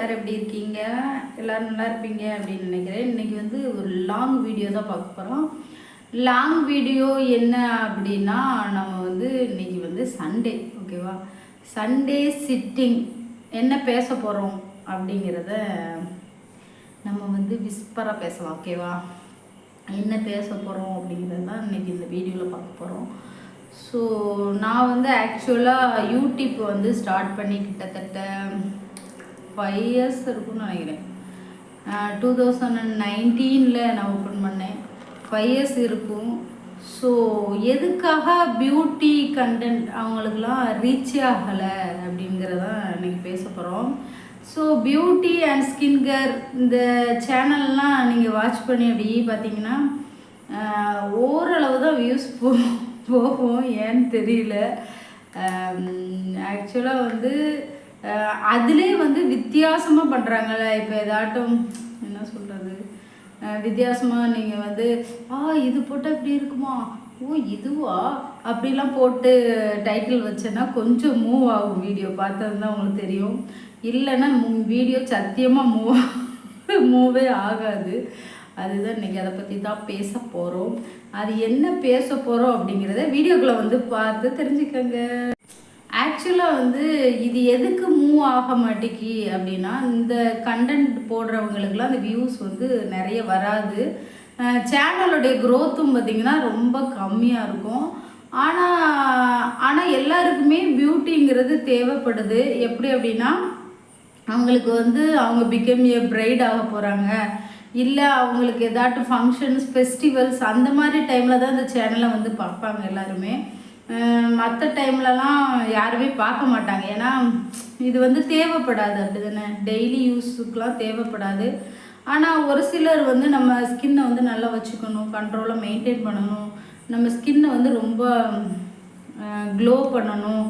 எல்லோரும் எப்படி இருக்கீங்க? எல்லோரும் நல்லா இருப்பீங்க அப்படின்னு நினைக்கிறேன். இன்றைக்கி வந்து ஒரு லாங் வீடியோ தான் பார்க்க போகிறோம் லாங் வீடியோ என்ன அப்படின்னா நம்ம வந்து இன்னைக்கு வந்து சண்டே ஓகேவா சண்டே சிட்டிங் என்ன பேச போகிறோம் அப்படிங்கிறத நம்ம வந்து விஸ்பராக பேசலாம் ஓகேவா என்ன பேச போகிறோம் அப்படிங்கிறது தான் இன்னைக்கு இந்த வீடியோவில் பார்க்க போகிறோம் ஸோ நான் வந்து ஆக்சுவலாக யூடியூப் வந்து ஸ்டார்ட் பண்ணி கிட்டத்தட்ட ஃபைவ் இயர்ஸ் இருக்கும்னு நினைக்கிறேன். டூ தௌசண்ட் அண்ட் நைன்டீனில் நான் ஓப்பன் பண்ணேன். ஃபைவ் இயர்ஸ் இருக்கும். ஸோ எதுக்காக பியூட்டி கண்டென்ட் அவங்களுக்குலாம் ரீச் ஆகலை அப்படிங்கிறதான் இன்றைக்கி பேச போகிறோம் so beauty and skin care இந்த சேனல்லாம் நீங்கள் வாட்ச் பண்ணி அப்படி பார்த்தீங்கன்னா ஓரளவு தான் வியூஸ் போ போகும். ஏன்னு தெரியல. ஆக்சுவலாக வந்து அதிலே வந்து வித்தியாசமாக பண்ணுறாங்கல்ல இப்போ ஏதாட்டும் என்ன சொல்கிறது வித்தியாசமாக நீங்கள் வந்து ஆ இது போட்டால் இப்படி இருக்குமா? ஓ இதுவா? அப்படிலாம் போட்டு டைட்டில் வச்சேன்னா கொஞ்சம் மூவ் ஆகும் வீடியோ பார்த்ததுதான் உங்களுக்கு தெரியும். இல்லைன்னா வீடியோ சத்தியமாக மூவ் மூவே ஆகாது. அதுதான் இன்றைக்கி அதை பற்றி தான் பேச போகிறோம் அது என்ன பேச போகிறோம் அப்படிங்கிறத வீடியோக்குள்ளே வந்து பார்த்து தெரிஞ்சுக்கங்க. ஆக்சுவலாக வந்து இது எதுக்கு மூவ் ஆக மாட்டேங்கி அப்படின்னா இந்த கண்டென்ட் போடுறவங்களுக்குலாம் அந்த வியூஸ் வந்து நிறைய வராது. சேனலுடைய க்ரோத்தும் பார்த்திங்கன்னா ரொம்ப கம்மியாக இருக்கும். ஆனால் ஆனால் எல்லாருக்குமே பியூட்டிங்கிறது தேவைப்படுது. எப்படி அப்படின்னா அவங்களுக்கு வந்து அவங்க பிகம் ஏ பிரைட் ஆக போகிறாங்க இல்லை அவங்களுக்கு ஏதாட்டும் ஃபங்க்ஷன்ஸ் ஃபெஸ்டிவல்ஸ் அந்த மாதிரி டைமில் தான் இந்த சேனலை வந்து பார்ப்பாங்க எல்லாருமே. மற்ற டைம்லலாம் யாருமே பார்க்க மாட்டாங்க. ஏன்னா இது வந்து தேவைப்படாது. அப்படி தானே? டெய்லி யூஸுக்கெலாம் தேவைப்படாது. ஆனால் ஒரு சிலர் வந்து நம்ம ஸ்கின்னை வந்து நல்லா வச்சுக்கணும் கண்ட்ரோலாக மெயின்டைன் பண்ணணும். நம்ம ஸ்கின்னை வந்து ரொம்ப க்ளோ பண்ணணும்.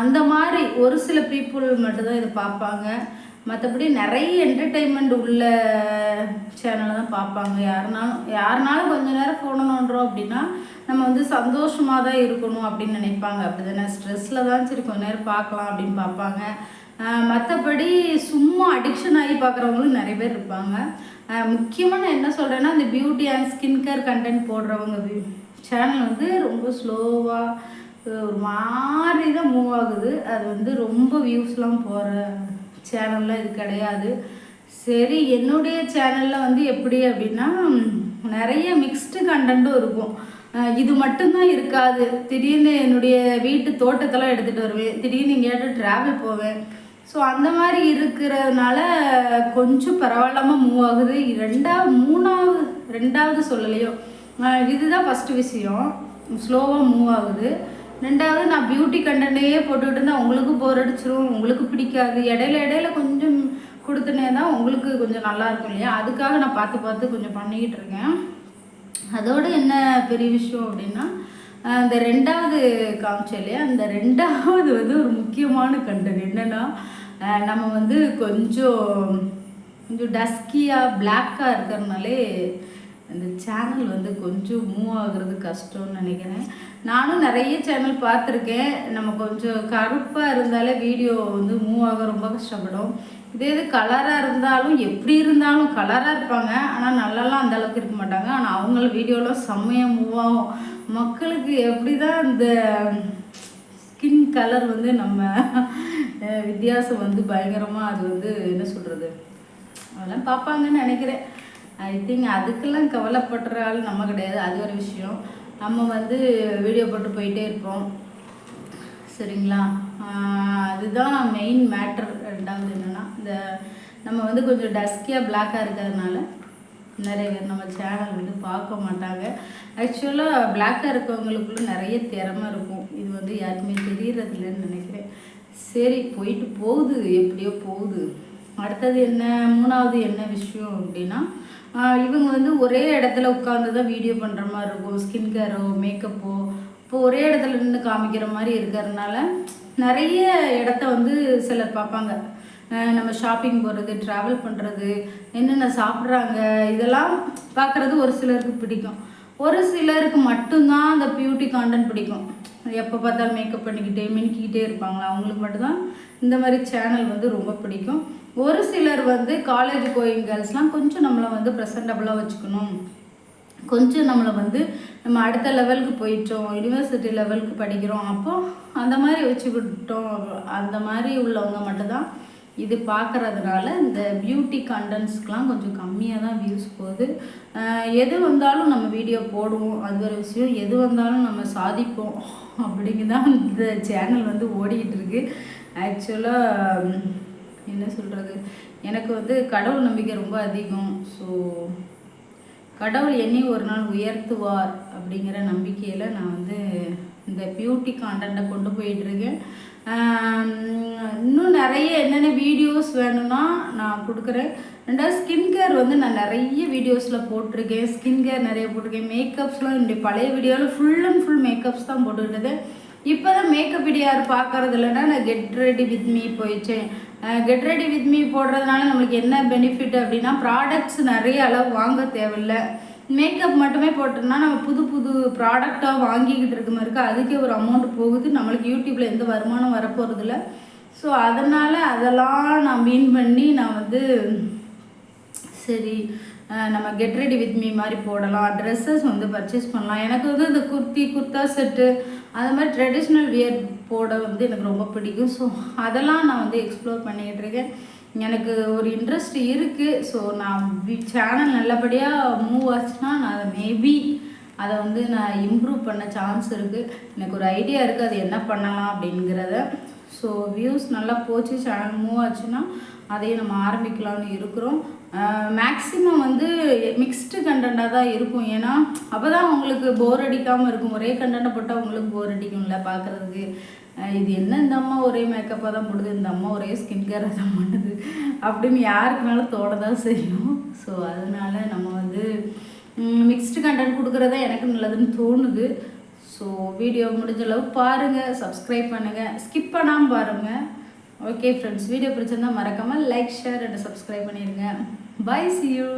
அந்த மாதிரி ஒரு சில பீப்புள் மட்டும்தான் இதை பார்ப்பாங்க. மற்றபடி நிறைய என்டர்டெயின்மெண்ட் உள்ள சேனலை தான் பார்ப்பாங்க. யாருனாலும் யாருனாலும் கொஞ்ச நேரம் ஃபோனை நோண்டுறோம் அப்படின்னா நம்ம வந்து சந்தோஷமாக தான் இருக்கணும் அப்படின்னு நினைப்பாங்க. அப்படி தானே ஸ்ட்ரெஸ்ஸில் தான் சரி கொஞ்ச நேரம் பார்க்கலாம் அப்படின்னு பார்ப்பாங்க. மற்றபடி சும்மா அடிக்ஷன் ஆகி பார்க்குறவங்களும் நிறைய பேர் இருப்பாங்க. முக்கியமாக நான் என்ன சொல்கிறேன்னா இந்த beauty and skin care content போடுறவங்க சேனல் வந்து ரொம்ப ஸ்லோவாக ஒரு மாதிரி தான் மூவ் ஆகுது. அது வந்து ரொம்ப வியூஸ்லாம் போகிற சேனல்லாம் இது கிடையாது. சரி என்னுடைய சேனலில் வந்து எப்படி அப்படின்னா நிறைய மிக்ஸ்டு கண்டென்ட்டும் இருக்கும். இது மட்டும்தான் இருக்காது. திடீர்னு என்னுடைய வீட்டு தோட்டத்தெல்லாம் எடுத்துகிட்டு வருவேன். திடீர்னு எங்கேயாவது ட்ராவல் போவேன். ஸோ அந்த மாதிரி இருக்கிறதுனால கொஞ்சம் பரவாயில்லாமல் மூவ் ஆகுது. ரெண்டாவது மூணாவது ரெண்டாவது சொல்லலையோ. இதுதான் ஃபஸ்ட்டு விஷயம். ஸ்லோவாக மூவ் ஆகுது. ரெண்டாவது நான் பியூட்டி கண்டென்ட்டையே போட்டுக்கிட்டு இருந்தால் உங்களுக்கு போர் அடிச்சிரும் உங்களுக்கு பிடிக்காது. இடையில இடையில கொஞ்சம் கொடுத்துனே தான் உங்களுக்கு கொஞ்சம் நல்லா இருக்கும் இல்லையா? அதுக்காக நான் பார்த்து பார்த்து கொஞ்சம் பண்ணிக்கிட்டு இருக்கேன். அதோடு என்ன பெரிய விஷயம் அப்படின்னா இந்த ரெண்டாவது காமிச்சோம் இல்லையா? அந்த ரெண்டாவது வந்து ஒரு முக்கியமான கண்டென்ட் என்னென்னா நம்ம வந்து கொஞ்சம் கொஞ்சம் டஸ்கியாக பிளாக்காக இருக்கிறதுனாலே அந்த சேனல் வந்து கொஞ்சம் மூவ் ஆகுறது கஷ்டம்னு நினைக்கிறேன். நானும் நிறைய சேனல் பார்த்துருக்கேன். நம்ம கொஞ்சம் கருப்பாக இருந்தாலே வீடியோ வந்து மூவ் ஆக ரொம்ப கஷ்டப்படும். இதே இது கலராக இருந்தாலும் எப்படி இருந்தாலும் கலராக இருப்பாங்க. ஆனால் நல்லாலாம் அந்த அளவுக்கு இருக்க மாட்டாங்க. ஆனால் அவங்கள வீடியோலாம் செம்மையாக மூவ் ஆகும். மக்களுக்கு எப்படி தான் இந்த ஸ்கின் கலர் வந்து நம்ம வித்தியாசம் வந்து பயங்கரமாக அது வந்து என்ன சொல்கிறது அதெல்லாம் பார்ப்பாங்கன்னு நினைக்கிறேன். ஐ திங்க் அதுக்கெல்லாம் கவலைப்படுற ஆள் நம்ம கிடையாது. அது ஒரு விஷயம். நம்ம வந்து வீடியோ போட்டு போயிட்டே இருப்போம். சரிங்களா? அதுதான் மெயின் மேட்டர் ரெண்டாவது என்னென்னா இந்த நம்ம வந்து கொஞ்சம் டஸ்கியாக பிளாக்காக இருக்கிறதுனால நிறைய பேர் நம்ம சேனல் வந்து பார்க்க மாட்டாங்க. ஆக்சுவலாக பிளாக்காக இருக்கவங்களுக்குள்ள நிறைய திறமை இருக்கும். இது வந்து யாருக்குமே தெரியறதில்லன்னு நினைக்கிறேன். சரி போயிட்டு போகுது. எப்படியோ போகுது. அடுத்தது என்ன? மூணாவது என்ன விஷயம் அப்படின்னா இவங்க வந்து ஒரே இடத்துல உட்காந்து தான் வீடியோ பண்ணுற மாதிரி இருக்கும். ஸ்கின் கேரோ மேக்கப்போ இப்போ ஒரே இடத்துல நின்று காமிக்கிற மாதிரி இருக்கிறதுனால நிறைய இடத்த வந்து சிலர் பார்ப்பாங்க. நம்ம ஷாப்பிங் போகிறது ட்ராவல் பண்ணுறது என்னென்ன சாப்பிட்றாங்க இதெல்லாம் பார்க்குறது ஒரு சிலருக்கு பிடிக்கும். ஒரு சிலருக்கு மட்டும்தான் அந்த பியூட்டி கான்டென்ட் பிடிக்கும். எப்போ பார்த்தாலும் மேக்கப் பண்ணிக்கிட்டே மினுக்கிக்கிட்டே இருப்பாங்களா? அவங்களுக்கு மட்டும்தான் இந்த மாதிரி சேனல் வந்து ரொம்ப பிடிக்கும். ஒரு சிலர் வந்து காலேஜ் கோயிங் கேர்ள்ஸ்லாம் கொஞ்சம் நம்மளை வந்து ப்ரெசன்டபுளாக வச்சுக்கணும். கொஞ்சம் நம்மளை வந்து நம்ம அடுத்த லெவலுக்கு போயிட்டோம் யூனிவர்சிட்டி லெவலுக்கு படிக்கிறோம். அப்போ அந்த மாதிரி வச்சுக்கிட்டோம். அந்த மாதிரி உள்ளவங்க மட்டும்தான் இது பார்க்கறதுனால இந்த பியூட்டி கண்டென்ட்ஸ்க்கெலாம் கொஞ்சம் கம்மியாக தான் வியூஸ் போகுது. எது வந்தாலும் நம்ம வீடியோ போடுவோம். அது ஒரு விஷயம். எது வந்தாலும் நம்ம சாதிப்போம் அப்படிங்க தான் இந்த சேனல் வந்து ஓடிக்கிட்டு இருக்குது ஆக்சுவலாக என்ன சொல்கிறது எனக்கு வந்து கடவுள் நம்பிக்கை ரொம்ப அதிகம். ஸோ கடவுள் என்னை ஒரு நாள் உயர்த்துவார் அப்படிங்கிற நம்பிக்கையில் நான் வந்து இந்த பியூட்டி கான்டென்ட்டை கொண்டு போயிட்டுருக்கேன் இன்னும் நிறைய என்னென்ன வீடியோஸ் வேணும்னா நான் கொடுக்குறேன். ரெண்டாவது ஸ்கின் கேர் வந்து நான் நிறைய வீடியோஸில் போட்டிருக்கேன். ஸ்கின் கேர் நிறைய போட்டிருக்கேன். மேக்கப்ஸ்லாம் என்னுடைய பழைய வீடியோவில் ஃபுல் அண்ட் ஃபுல் மேக்கப்ஸ் தான் போட்டுக்கிட்டது இப்போ தான் மேக்கப் இடியார் பார்க்கறது இல்லைன்னா நான் கெட் ரெடி வித் மீ போயிடுச்சேன் கெட் ரெடி வித் மீ போடுறதுனால நம்மளுக்கு என்ன பெனிஃபிட் அப்படின்னா ப்ராடக்ட்ஸ் நிறைய அளவு வாங்க தேவையில்ல. மேக்கப் மட்டுமே போட்டோம்னா நம்ம புது புது ப்ராடக்டாக வாங்கிக்கிட்டு இருக்க மாதிரி இருக்குது அதுக்கே ஒரு அமௌண்ட் போகுது. நம்மளுக்கு யூடியூப்பில் எந்த வருமானம் வரப்போகிறதில்ல ஸோ அதனால் அதெல்லாம் நான் மீன் பண்ணி நான் வந்து சரி நம்ம கெட் ரெடி வித் மீ மாதிரி போடலாம். ட்ரெஸ்ஸஸ் வந்து பர்ச்சேஸ் பண்ணலாம். எனக்கு வந்து இந்த குர்த்தி குர்தா செட்டு அது மாதிரி ட்ரெடிஷ்னல் வியர் போட வந்து எனக்கு ரொம்ப பிடிக்கும். ஸோ அதெல்லாம் நான் வந்து எக்ஸ்ப்ளோர் பண்ணிக்கிட்டு இருக்கேன். எனக்கு ஒரு இன்ட்ரெஸ்ட் இருக்குது ஸோ நான் சேனல் நல்லபடியாக மூவ் ஆச்சுன்னா நான் அதை மேபி அதை வந்து நான் இம்ப்ரூவ் பண்ண சான்ஸ் இருக்குது எனக்கு ஒரு ஐடியா இருக்குது அது என்ன பண்ணலாம் அப்படிங்கிறத. ஸோ வியூஸ் நல்லா போச்சு. சேனல் மூவ் ஆச்சுன்னா அதையும் நம்ம ஆரம்பிக்கலாம்னு இருக்கிறோம். மேக்ஸிமம் வந்து மிக்ஸ்டு கண்டென்ட்டாக தான் இருக்கும். ஏன்னா அப்போ தான் அவங்களுக்கு போர் அடிக்காமல் இருக்கும். ஒரே கண்டென்ட்டை போட்டால் அவங்களுக்கு போர் அடிக்கும்ல பார்க்குறதுக்கு இது என்ன இந்த அம்மா ஒரே மேக்கப்பாக தான் போடுது இந்த அம்மா ஒரே ஸ்கின் கேராக தான் பண்ணுது அப்படின்னு யாருக்குனாலும் தோட தான் செய்யும். ஸோ அதனால் நம்ம வந்து மிக்ஸ்டு கண்டென்ட் கொடுக்குறதா எனக்கு நல்லதுன்னு தோணுது. ஸோ வீடியோ முடிஞ்ச அளவு பாருங்கள் சப்ஸ்கிரைப் பண்ணுங்கள் ஸ்கிப் பண்ணாமல் பாருங்கள் ஓகே ஃப்ரெண்ட்ஸ் வீடியோ பிடிச்சிருந்தா மறக்காமல் லைக் ஷேர் அண்ட் சப்ஸ்கிரைப் பண்ணிடுங்க பை சி யூ